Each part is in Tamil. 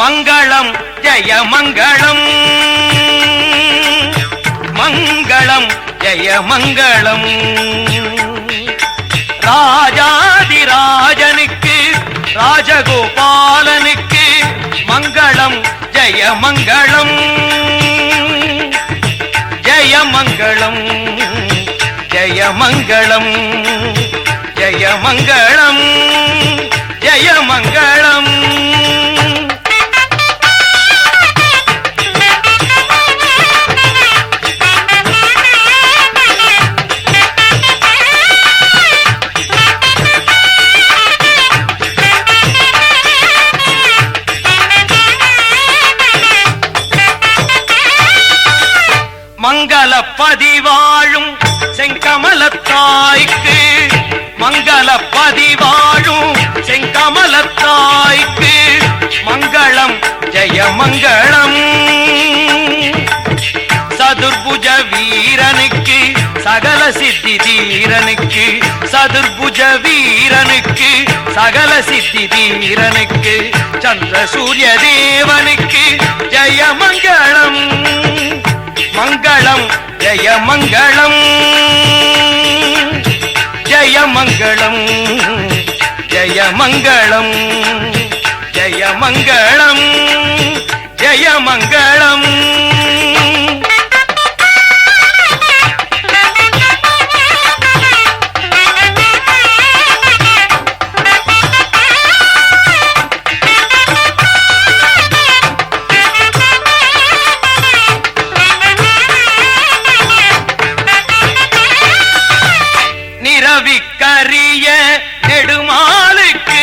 மங்களம் ஜெய மங்களம். மங்களம் ஜெய மங்களம். ராஜாதிராஜனுக்கு ராஜகோபாலனுக்கு மங்களம் ஜெய மங்களம். ஜெய மங்களம் ஜெய மங்களம். ஜெய மங்களம் ஜெய மங்களம். பதிவாழும் செங்கமலத்தாய்க்கு மங்கள பதிவாழும் செங்கமலத்தாய்க்கு மங்களம் ஜெய மங்களம் சதுர்புஜ வீரனுக்கு சகல சித்தி தீரனுக்கு சதுர்புஜ வீரனுக்கு சகல சித்தி தீரனுக்கு சந்திர சூரிய தேவனுக்கு ஜெய மங்களம் மங்களம் ஜெய மங்களம் ஜெய மங்களம் ஜெய மங்களம் மங்களம் நெடுமாலுக்கு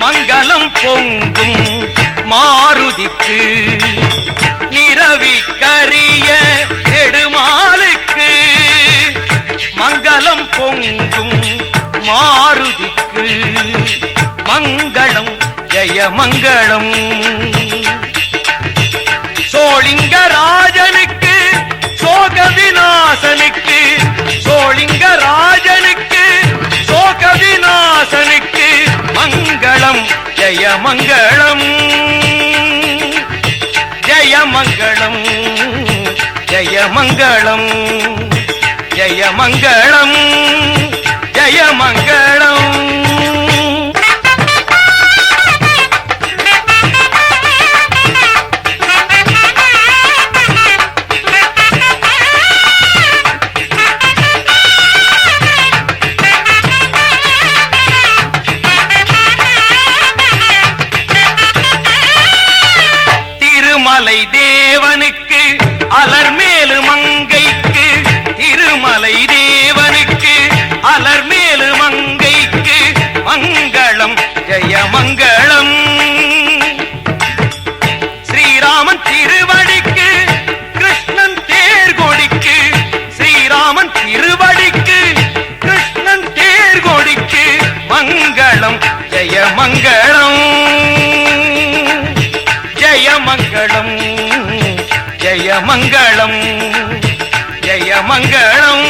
மங்களம் பொங்கும் மாருதிக்கு. நிரவிக்கரிய நெடுமாலுக்கு மங்களம் பொங்கும் மாருதிக்கு. மங்களம் ஜெய மங்களம். ஜெய மங்களம் ஜெய மங்களம் திருமலை தேவனுக்கு அலர் மேலு மங்கைக்கு திருமலை தேவனுக்கு ஜெயமங்களம் ஜெயமங்களம் ஜெயமங்களம்